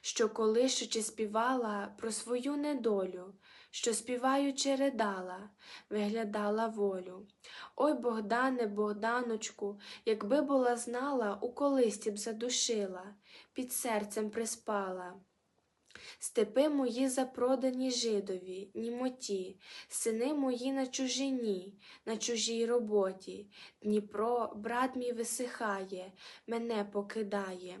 що колишучи співала про свою недолю, що співаючи ридала, виглядала волю. Ой, Богдане, Богданочку, якби була знала, у колисті б задушила, під серцем приспала. Степи мої запродані жидові, німоті, сини мої на чужині, на чужій роботі. Дніпро, брат мій висихає, мене покидає.